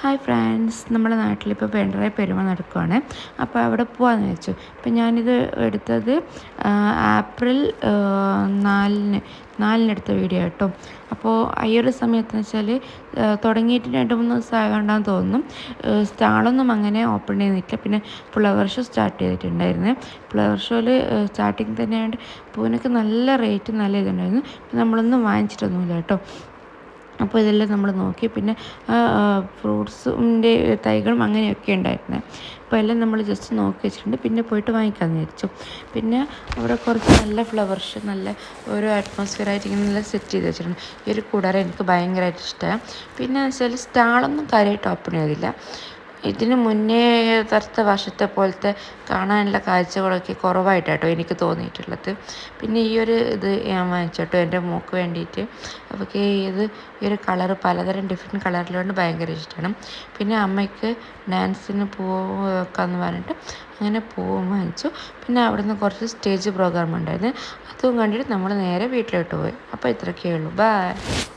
Hi friends നമ്മുടെ നാട്ടിലിപ്പോൾ പിണറായി പെരുമ നടക്കുവാണ്. അപ്പോൾ അവിടെ പോകാമെന്ന് വെച്ചു ഇപ്പം ഞാനിത് എടുത്തത് ഏപ്രിൽ നാലിന് നാലിനെടുത്ത വീഡിയോ കേട്ടോ. അപ്പോൾ ഈ ഒരു സമയത്തെന്ന് വെച്ചാൽ തുടങ്ങിയിട്ട് രണ്ട് മൂന്ന് ദിവസം ആകണ്ടെന്ന് തോന്നുന്നു. സ്റ്റാളൊന്നും അങ്ങനെ ഓപ്പൺ ചെയ്യുന്നില്ല പിന്നെ ഫ്ലവർ ഷോ സ്റ്റാർട്ട് ചെയ്തിട്ടുണ്ടായിരുന്നു. ഫ്ലവർ ഷോയിൽ സ്റ്റാർട്ടിങ് തന്നെയായിട്ട് പൂവിനൊക്കെ നല്ല റേറ്റ് നല്ല ഇതുണ്ടായിരുന്നു. നമ്മളൊന്നും വാങ്ങിച്ചിട്ടൊന്നുമില്ല കേട്ടോ. അപ്പോൾ ഇതെല്ലാം നമ്മൾ നോക്കി. പിന്നെ ഫ്രൂട്ട്സിന്റെ തൈകളും അങ്ങനെയൊക്കെ ഉണ്ടായിരുന്നത് അപ്പോൾ എല്ലാം നമ്മൾ ജസ്റ്റ് നോക്കി വെച്ചിട്ടുണ്ട്. പിന്നെ പോയിട്ട് വാങ്ങിക്കാൻ വിചാരിച്ചു. പിന്നെ അവിടെ കുറച്ച് നല്ല ഫ്ലവർഷ് നല്ല ഒരു അറ്റ്മോസ്ഫിയർ ആയിട്ട് ഇങ്ങനെ നല്ല സെറ്റ് ചെയ്ത് വെച്ചിട്ടുണ്ട്. ഈ ഒരു കൂടാരം എനിക്ക് ഭയങ്കരമായിട്ട് ഇഷ്ടമാണ്. പിന്നെ വെച്ചാൽ സ്റ്റാളൊന്നും കാര്യമായിട്ട് ഓപ്പൺ ചെയ്തില്ല. ഇതിന് മുന്നേ തരത്തെ വർഷത്തെ പോലത്തെ കാണാനുള്ള കാഴ്ചകളൊക്കെ കുറവായിട്ടാട്ടോ എനിക്ക് തോന്നിയിട്ടുള്ളത്. പിന്നെ ഈ ഒരു ഇത് ഞാൻ വാങ്ങിച്ചോട്ടോ എന്റെ മൂക്ക് വേണ്ടിയിട്ട്. അപ്പോൾ ഇത് ഈ ഒരു കളർ പലതരം ഡിഫറെന്റ് കളറിലുകൊണ്ട് ഭയങ്കര ഇഷ്ടമാണ് പിന്നെ അമ്മയ്ക്ക് ഡാൻസിന് പൂവ് വെക്കാമെന്ന് പറഞ്ഞിട്ട് അങ്ങനെ പൂവും വാങ്ങിച്ചു. പിന്നെ അവിടുന്ന് കുറച്ച് സ്റ്റേജ് പ്രോഗ്രാം ഉണ്ടായിരുന്നു. അതും കണ്ടിട്ട് നമ്മൾ നേരെ വീട്ടിലോട്ട് പോയി. അപ്പോൾ ഇത്രയൊക്കെ ഉള്ളൂ. ബൈ.